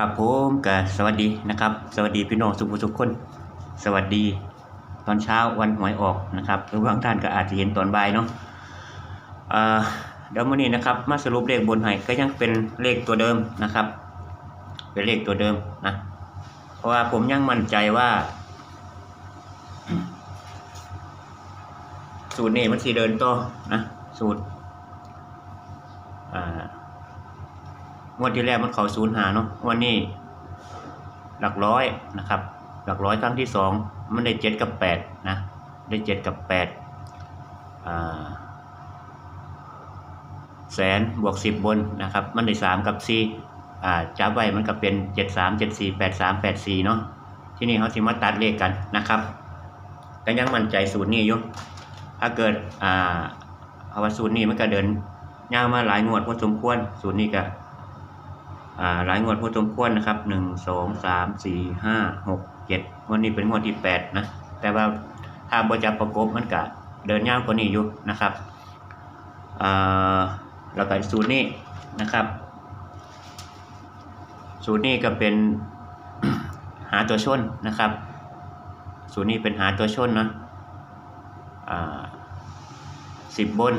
ครับผมกับสวัสดีนะครับ สวัสดีพี่น้องทุกผู้ทุกคน สวัสดี ตอนเช้าวันหวยออกนะครับหรือบางท่านก็อาจจะเห็นตอนบ่ายเนาะเดี๋ยวมื้อนี้นะครับมาสรุปเลขบนให้ก็ยังเป็นเลขตัวเดิมนะครับ เป็นเลขตัวเดิมนะเพราะว่าผมยังมั่นใจว่าสูตรนี้มันสีเดินต่อนะสูตรอ่า งวดที่แรกมันเขาศูนย์หาเนาะงวันนี้ หลักร้อยนะครับ หลักร้อยครั้งที่สองมันได้เจ็ดกับแปดนะได้เจ็ดกับแปดแสนบวกสิบบนนะครับ มันได้สามกับสี่จับไว้มันก็เป็นเจ็ดสามเจ็ดสี่แปดสามแปดสี่เนาะที่นี่เขาสิมาตัดเลขกันนะครับก็ยังมั่นใจสูตรนี้อยู่ถ้าเกิดอ่าภาวะสูตรนี้มันก็เดินยางมาหลายงวดพอสมควร สูตรนี้ก็ หลายงวดพอสมควรนะครับหนึ่งสองสามสี่ห้าหกเจ็ดงวดนี้เป็นงวดที่แปดนะ แต่ว่าถ้าบจับประกบมันก็เดินยางกว่านี้อยู่นะครับอ่าแล้วก็สูตรนี้นะครับ สูตรนี้ก็เป็นหาตัวชนนะครับ สูตรนี้เป็นหาตัวชนนะสิบบน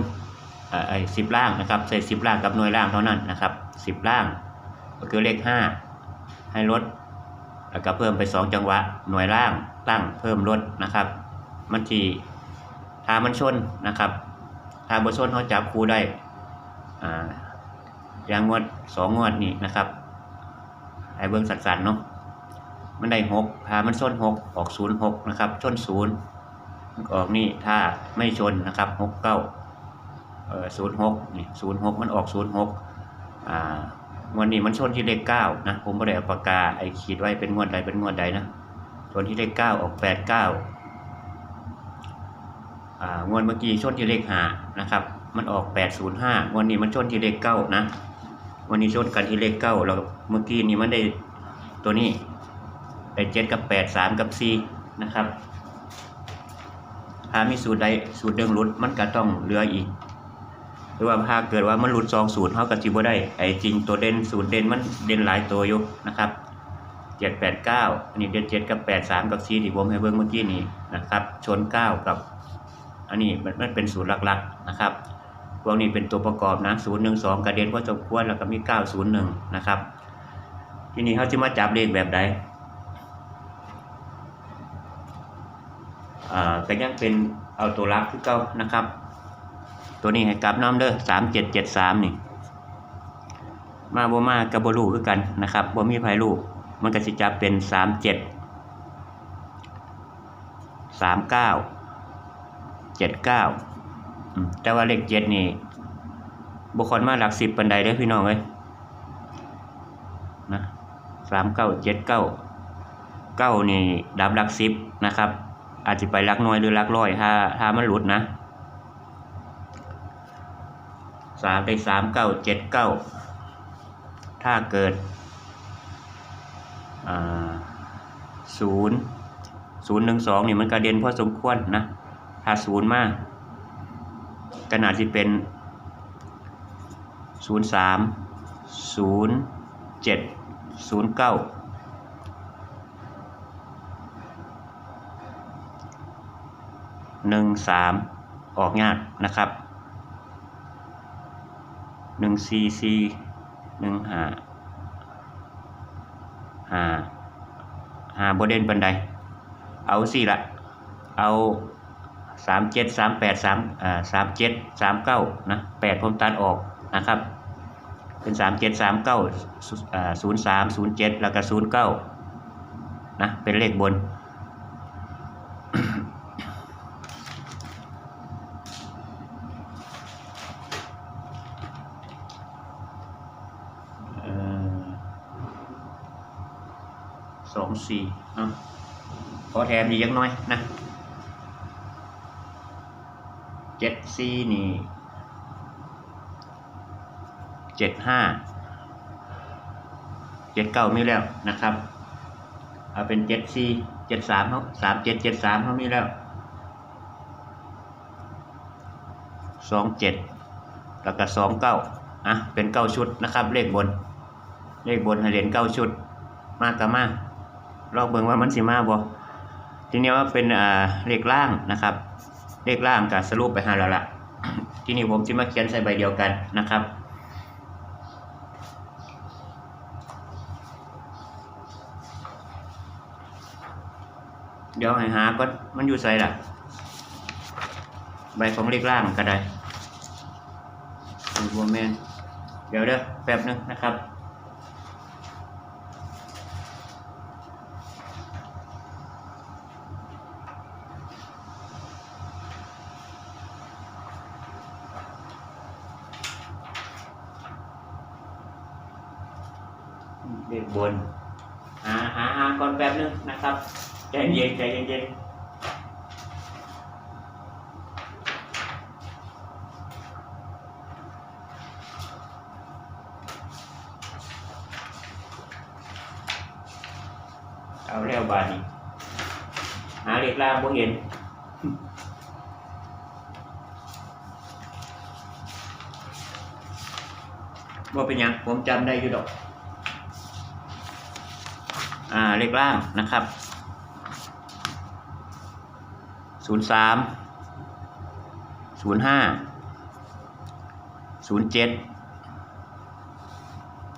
อ่าไอ้สิบล่างนะครับใส่สิบล่างกับหน่วยล่างเท่านั้นนะครับสิบล่าง ก็คือเลขห้าให้ลด แล้วก็เพิ่มไปสองจังหวะ หน่วยล่างตั้งเพิ่มลดนะครับ มันทีถ้ามันชนนะครับถ้าบนชนเขาจับคูได้อ่าอย่างงวดสองงวดนี่นะครับไอ้เบื้องสันๆเนาะมันได้หกถ้ามันชนหกออกศูนย์หกนะครับชนศูนย์ออกนี่ถ้าไม่ชนนะครับหกเก้าเออศูนย์หกนี่ศูนย์หกมันออกศูนย์หกอ่า วันนี้มันชนที่เลขเก้านะผมไม่ได้เอาปากกาไอ้ขีดไว้เป็นงวดใดเป็นงวดใดนะชนที่เลขเก้าออกแปดเก้าอ่างวดเมื่อกี้ชนที่เลขห้านะครับ มันออกแปดศูนย์ห้างวดนี้มันชนที่เลขเก้านะวันนี้ชนกันที่เลขเก้าแล้วเมื่อกี้นี้มันได้ตัวนี้ได้เจ็ดกับแปดสามกับสี่นะครับถ้ามีสูตรใดสูตรเดิมหลุดมันก็ต้องเหลืออีก หรือว่าถ้าเกิดว่ามันหลุดสองสูตรเท่ากับจิบได้ไอ้จริงตัวเด่นสูตรเด่นมันเด่นหลายตัวอยู่นะครับเจ็ดแปดเก้าอันนี้เด่นเจ็ดกับแปดสามกับสี่ที่ผมให้เบิ่งเมื่อกี้นี้นะครับ ชนเก้ากับอันนี้มันมันเป็นสูตรหลักๆนะครับพวกนี้เป็นตัวประกอบนะศูนย์หนึ่งสองกระเด็นพอสมควรแล้วก็มีเก้าศูนย์หนึ่งนะครับ ทีนี้เขาจะมาจับเลขแบบใดอ่าก็ยังเป็นเอาตัวรักคือเก่านะครับ ตัวนี้ให้กลับน้ำเด้อสามเจ็ดเจ็ดสามนี่ มาบ่มากับบลูคือกันนะครับบ่มีไผลูกมันก็สิจับเป็นสามเจ็ดสามเก้าเจ็ดเก้าแต่ว่าเลขเจ็ดนี่บุคคลมาหลักสิบปันใดได้พี่น้องเอ้ยนะสามเก้าเจ็ดเก้าเก้านี่ดับหลักสิบนะครับ อาจจะไปลักน้อยหรือลักร้อยถ้าถ้ามันหลุดนะ สามไปสามเก้าเจ็ดเก้าถ้าเกิดศูนย์ศูนย์หนึ่งสองนี่มันกระเด็นพอสมควรนะ ถ้าศูนย์มากขนาดที่เป็นศูนย์สามศูนย์เจ็ดศูนย์เก้าหนึ่งสามออกยากนะครับ หนึ่งซีซีหนึ่งหาหาหาโบเดนบันไดเอาสี่ละเอาสามเจ็ดสามแปดสามอ่าสามเจ็ดสามเก้านะแปดผมตัดออกนะครับเป็นสามเจ็ดสามเก้าอ่าศูนย์สามศูนย์เจ็ดแล้วก็ศูนย์เก้านะเป็นเลขบน สองสี่เนาะขอแถมอีกยังน้อยนะเจ็ดสี่นี่เจ็ดห้าเจ็ดเก้ามีแล้วนะครับ เอาเป็นเจ็ดสี่เจ็ดสามเขาสามเจ็ดเจ็ดสามเขามีแล้วสองเจ็ดแล้วก็สองเก้าอะเป็นเก้าชุดนะครับ เลขบน เลขบนให้เหรียญเก้าชุด มากกับมาก ลองเบิ่งว่ามันสิมาบ่ทีนี้ว่าเป็นอ่าเลขล่างนะครับ เลขล่างก็สรุปไปหาแล้วล่ะทีนี้ผมสิมาเขียนใส่ใบเดียวกันนะครับเดี๋ยวให้หาก่อนมันอยู่ใส่ล่ะใบของเลขล่างก็ได้ดูบัวแมนเดี๋ยวเด้อแป๊บนึงนะครับ เลขบนหาหาหาก่อนแป๊บนึงนะครับใจเย็นใจเย็นเอาแล้วบาดนี้หาเลขล่างบ่เห็นว่าเป็นยังผมจำได้อยู่ดอก อ่าเลขล่างนะครับศูนย์สามศูนย์ห้าศูนย์เจ็ด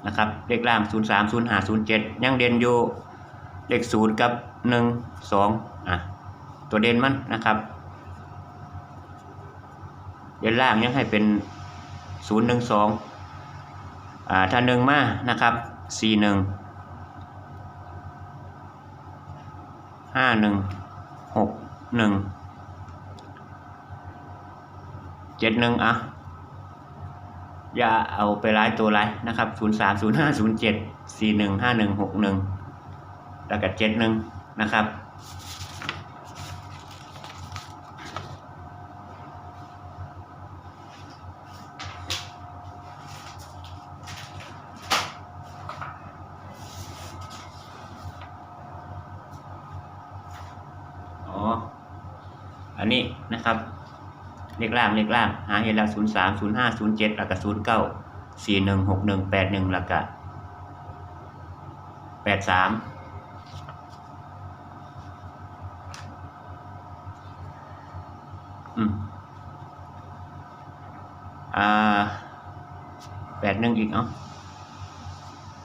นะครับเลขล่างศูนย์สามศูนย์ห้าศูนย์เจ็ดยังเด่นอยู่เลขศูนย์กับหนึ่งสองอะตัวเด่นมันนะครับ เด่นล่างยังให้เป็นศูนย์หนึ่งสองอ่าถ้าหนึ่งมานะครับสี่หนึ่ง ห้าหนึ่งหกหนึ่งเจ็ดหนึ่งอะอย่าเอาไปร้ายตัวไรนะครับศูนย์สามศูนย์ห้าศูนย์เจ็ดสี่หนึ่งห้าหนึ่งหกหนึ่งแล้วก็เจ็ดหนึ่งนะครับ อ๋อ อันนี้นะครับ เลขล่างเลขล่าง หาเห็นแล้วศูนย์สามศูนย์ห้าศูนย์เจ็ดแล้วก็ศูนย์เก้าสี่หนึ่งหกหนึ่งแปดหนึ่งแล้วก็แปดสามอืมอ่าแปดหนึ่งอีกเนาะ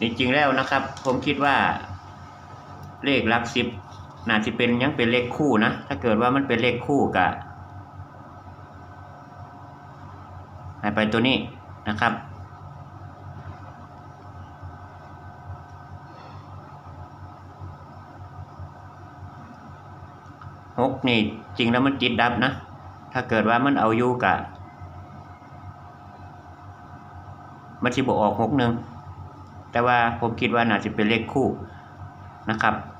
จริงๆแล้วนะครับ ผมคิดว่าเลขลักสิบ น่าจะเป็นยังเป็นเลขคู่นะ ถ้าเกิดว่ามันเป็นเลขคู่กะให้ไปตัวนี้นะครับ หกนี่จริงแล้วมันจิตดับนะ ถ้าเกิดว่ามันเอาอยู่กะมันจะบออกหกหนึ่งแต่ว่าผมคิดว่าน่าจะเป็นเลขคู่นะครับ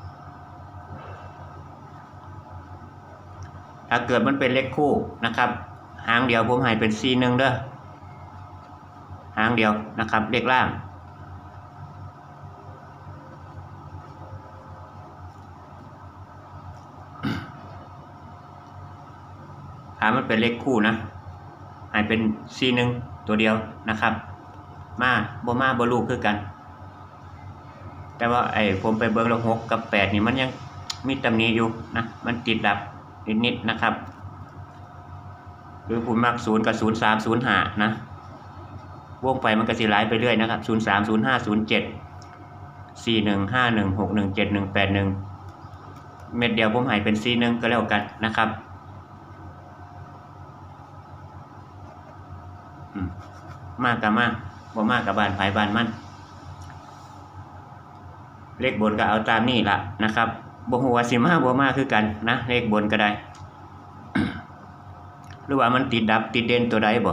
ถ้าเกิดมันเป็นเลขคู่นะครับ หางเดียวผมให้เป็นซีหนึ่งเด้อหางเดียวนะครับเลขล่างถ้ามันเป็นเลขคู่นะให้เป็นซีหนึ่งตัวเดียวนะครับ มาบมาบลูกคือกัน แต่ว่าไอ้ผมไปเบิ่งแล้วหกกับแปดนี่มันยังมีตำหนิอยู่นะ มันติดดับ นิดๆนะครับหรือผมมักศูนย์กับศูนย์สามศูนย์ห้านะวงไปมันก็สิไล่ไปเรื่อยนะครับศูนย์สามศูนย์ห้าศูนย์เจ็ดสี่หนึ่งห้าหนึ่งหกหนึ่งเจ็ดหนึ่งแปดหนึ่งเม็ดเดียวผมหายเป็นสี่หนึ่งก็แล้วกันนะครับมากกับมากบ่มากกับบานภายบานมันเลขบนก็เอาตามนี่ละนะครับ บ่หัวสิมาบ่มาคือกันนะเลขบนก็ได้ หรือว่ามันติดดับติดเด่นตัวใดบ่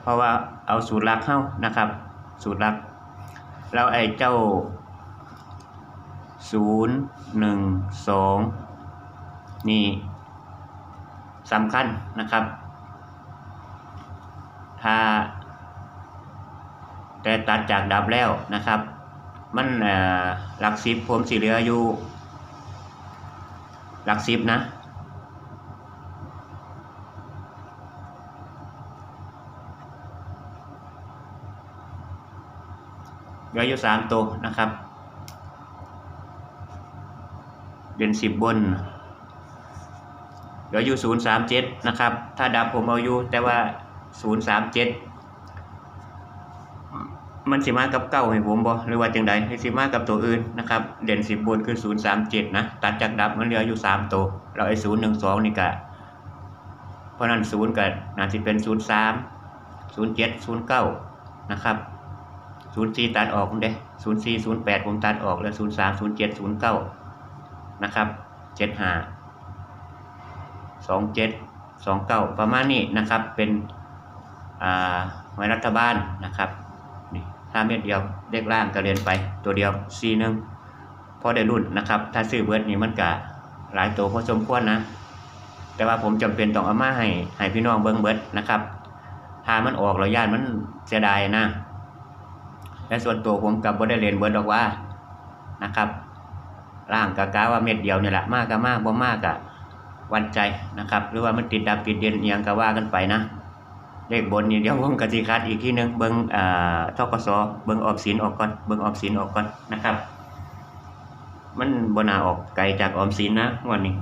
เพราะว่าเอาสูตรลักเข้านะครับ สูตรลักแล้วไอ้เจ้าศูนย์หนึ่งสองนี่สำคัญนะครับ ถ้าแต่ตัดจากดับแล้วนะครับ มันหลักสิบผมสิเหลืออยู่ หลักสิบนะเหลืออยู่สามตัวนะครับ เด่นสิบบนเหลืออยู่ศูนย์สามเจ็ดนะครับ ถ้าดับผมเอาอยู่แต่ว่าศูนย์สามเจ็ด มันสิมากับเก้าให้ผมบอหรือว่าจังใดให้สิมากับตัวอื่นนะครับ เด่นสิบบนคือศูนย์สามเจ็ดนะ ตัดจากดับมันเหลืออยู่สามตัว เราไอ้ศูนย์หนึ่งสองนี่กะเพราะนั้นศูนย์กับน่าจะเป็นศูนย์สามศูนย์เจ็ดศูนย์เก้านะครับศูนย์สี่ตัดออกผมเด้ศูนย์สี่ศูนย์แปดผมตัดออกแล้วศูนย์สามศูนย์เจ็ดศูนย์เก้านะครับเจ็ดห้าสองเจ็ดสองเก้าประมาณนี้นะครับเป็นอ่าหวยรัฐบาลนะครับ นี่ถ้าเม็ดเดียวเลขล่างก็เรียนไปตัวเดียวสี่หนึ่งพอได้รุ่นนะครับ ถ้าซื้อเบิร์ดนี่มันกะหลายตัวพอสมควรนะ แต่ว่าผมจำเป็นต้องเอามาให้ให้พี่น้องเบิ่งเบิดนะครับถ้ามันออกแล้วญาติมันเสียดายนะ และส่วนตัวผมกับบ่ได้เรียนเบิดดอกว่านะครับร่างกะกะว่าเม็ดเดียวเนี่ยแหละมากก็มากบ่มากก็วันใจนะครับ หรือว่ามันติดดับติดเด่นเอียงก็ว่ากันไปนะ เลขบนนี่เดี๋ยวผมกสิคัดอีกทีหนึงเบิ่งอ่าทกสเบิ่งออมสินออกก่อนเบิ่งออมสินออกก่อนนะครับ มันบนาออกไกลจากออมสินนะวันนี้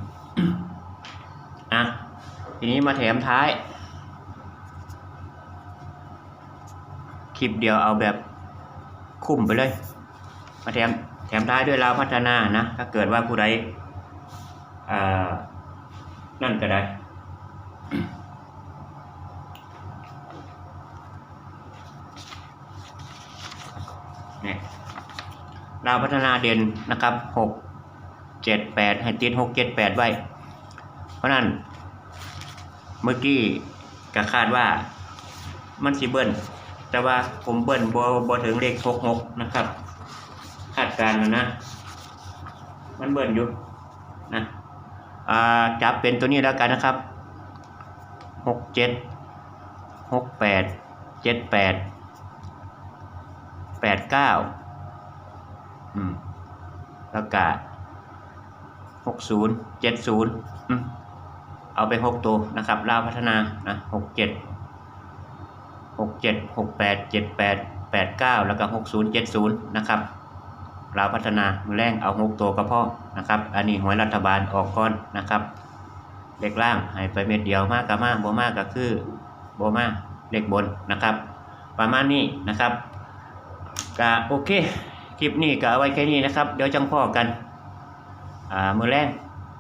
อะทีนี้มาแถมท้าย คลิปเดียวเอาแบบคุ้มไปเลย มาแถมแถมท้ายด้วยลาพัฒนานะ ถ้าเกิดว่าผู้ใดอ่านั่นก็ได้ เนี่ย ลาวพัฒนาเด่นนะครับหกเจ็ดแปดให้ติดหกเจ็ดแปดไว้ เพราะนั้น เมื่อกี้ก็คาดว่ามันสิเบิ้ลแต่ว่าผมเบิ้ลบ่บ่ถึงเลขหกหกนะครับ คาดการณ์นะนะ มันเบิ้ลอยู่นะจับเป็นตัวนี้แล้วกันนะครับหกเจ็ดหกแปดเจ็ดแปดแปดเก้า แล้วก็หกศูนย์เจ็ดศูนย์อืมเอาไปหกตัวนะครับลาวพัฒนานะหกเจ็ดหกเจ็ดหกแปดเจ็ดแปดแปดเก้าแล้วก็หกศูนย์เจ็ดศูนย์นะครับลาวพัฒนามือแรงเอาหกตัวก็พอนะครับ อันนี้หวยรัฐบาลออกก่อนนะครับเลขล่างให้ไปเม็ดเดียวมากกับมากบ่มากก็คือบ่มากเลขบนนะครับ ประมาณนี้นะครับก็โอเค คลิปนี้ก็เอาไว้แค่นี้นะครับ เดี๋ยวจังพ่อกัน อ่ามือแรง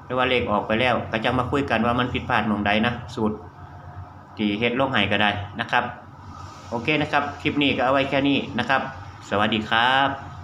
หรือว่าเลขออกไปแล้ว ก็จะมาคุยกันว่ามันผิดพลาดมองใดนะ สูตรที่เฮ็ดลงไห้ก็ได้นะครับ โอเคนะครับ คลิปนี้ก็เอาไว้แค่นี้นะครับ สวัสดีครับ